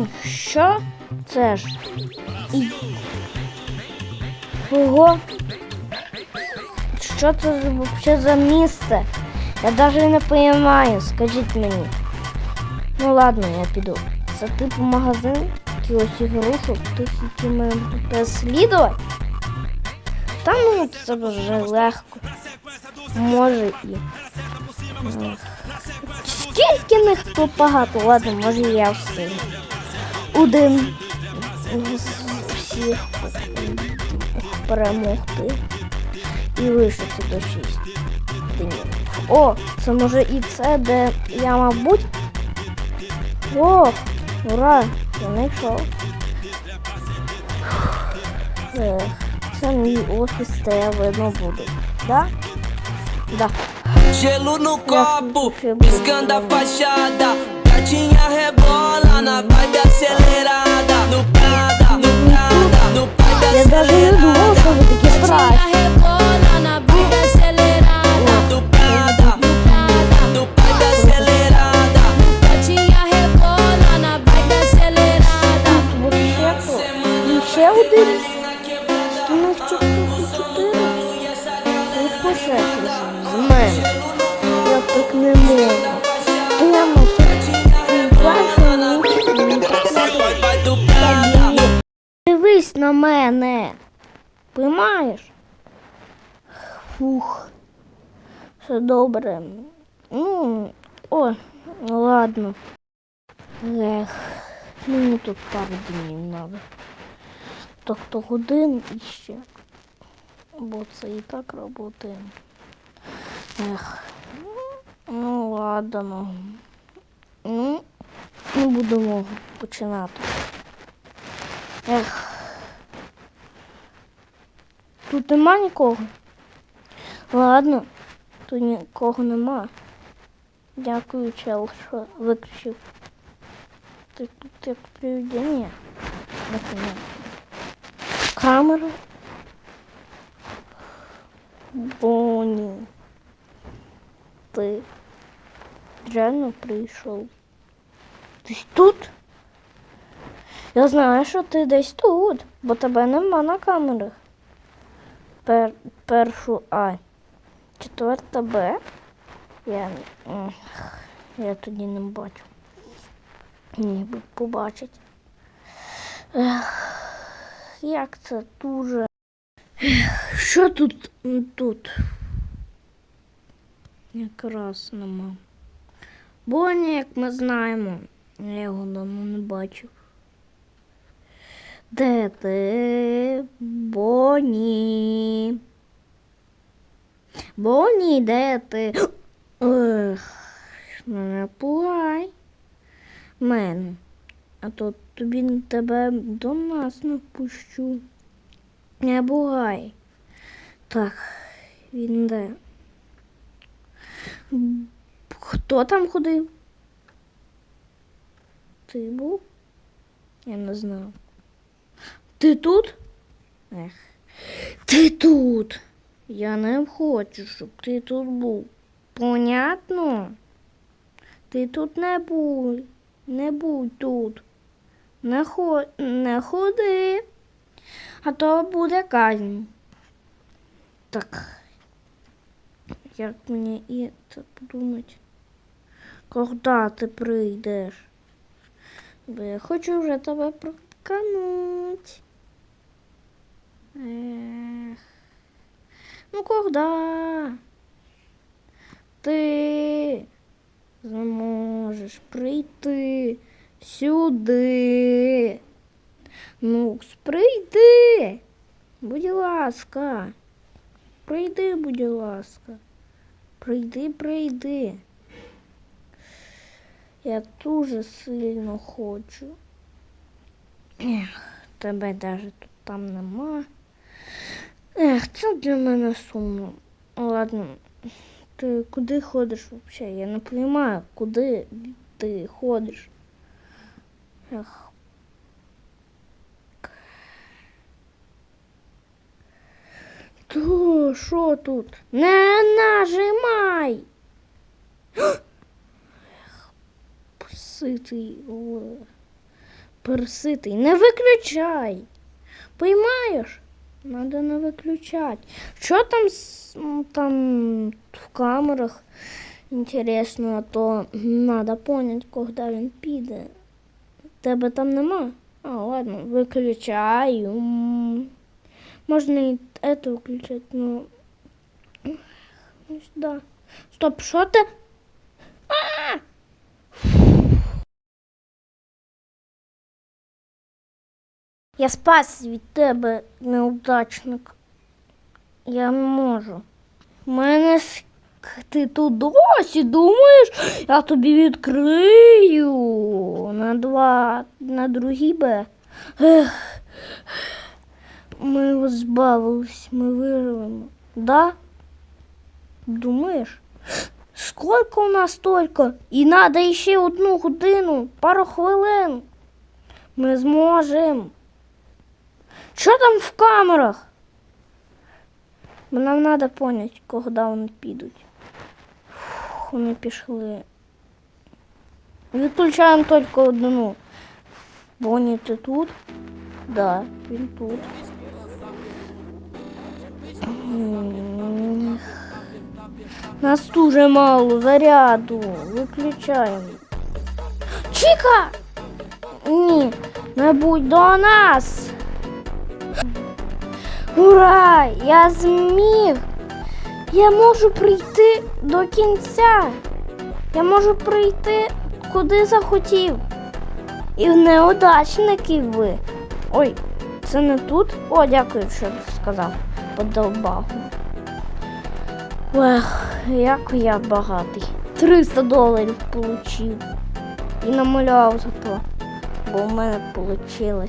Блін, що? Це ж. І... Ого. Що це за- вообще за місце? Я навіть не розумію, скажіть мені. Ну ладно, я піду. Це типу магазин якихось ігрушок, тих, які ми переслідувати. Та ну це вже легко. Може і. Скільки них тут багато? Ладно, може я встигну. Один з всіх перемогти. І лишиться до шість. днів. О, це може і це, де я, мабуть. О, ура! Я знайшов. Ех, Це мій офіс, де я видно буду. Да? Да. Gelo no copo, piscando a fachada. Gatinha rebola na vibe acelerada. No Prada, no Prada, no vibe acelerada. Tira rebola na vibe acelerada. No Prada, no Prada, no vibe acelerada. Rebola na vibe acelerada. Encheu o dedo. Mano, eu tô que me. Дивись на мене. Поймаєш? Фух. Все добре. Ну, о, ладно. Ех, мені тут пару днів треба. Тобто годин іще. Бо це і так працює. Ех. Ну ладно. Ну, не будемо починати. Ех. Тут нема нікого. Ладно, тут нікого нема. Дякую, чел, що виключив. Тут як привидення. Камеру. Боні. Ти реально прийшов. Ти тут? Я знаю, що ти десь тут, бо тебе нема на камерах. Пер, першу А. Четверта Б. Я, я тоді не бачу. Ніби побачить. Ех, як це дуже. Ех, що тут тут? Якраз нема. Боні, як ми знаємо. Я його давно не бачив. Де ти? Боні? Боні, де ти? Ех, не пугай мене. А то тобі тебе до нас не впущу. Не бугай. Так, він де? Хто там ходив? Ти був? Я не знаю. Ти тут? Ех. Ти тут. Я не хочу, щоб ти тут був. Понятно? Ти тут не будь. Не будь тут. Не, хо... не ходи. А то буде казнь. Так. Як мені і це подумати? Когда ти прийдеш? Бо я хочу вже тебе прокануть. Ех. Ну когда? Ти зможеш прийти сюди. Ну, прийди. Будь ласка. Прийди, будь ласка. Прийди, прийди. Я дуже сильно хочу. Ех, тебе навіть тут там нема. Ех, це для мене сумно. Ладно, ти куди ходиш взагалі? Я не розумію, куди ти ходиш. Ех. То, що тут? Не нажимай! Ситий. о. перситий. Не виключай. Поймаєш? Надо не виключати. Що там, с- м, там в камерах? Інтересно, а то надо понять, коли він піде. Тебе там нема? А, ладно, виключаю. М, Можна і это включити, ну. Ось, да. Стоп, що ти? Я спас від тебе, неудачник. Я не можу. Мене ти тут досі думаєш, я тобі відкрию на два, на другий Б. Ех. Ми збавились, ми виживемо. Да? Думаєш? Скільки у нас тільки? І треба ще одну годину, пару хвилин. Ми зможемо. Що там в камерах? Нам треба поняти, коли вони підуть. Фух, Вони пішли. Відключаємо тільки одну. Бонні, ти тут? Да, він тут. Нас дуже мало заряду. Виключаємо. Чіка! Ні, не будь до нас. Ура! Я зміг! Я можу прийти до кінця. Я можу прийти куди захотів. І в неудачники ви. Ой, це не тут? О, дякую, що сказав. Подолбав. Ех, як я багатий. 300 доларів получив. І намаляв зато. Бо в мене вийшло.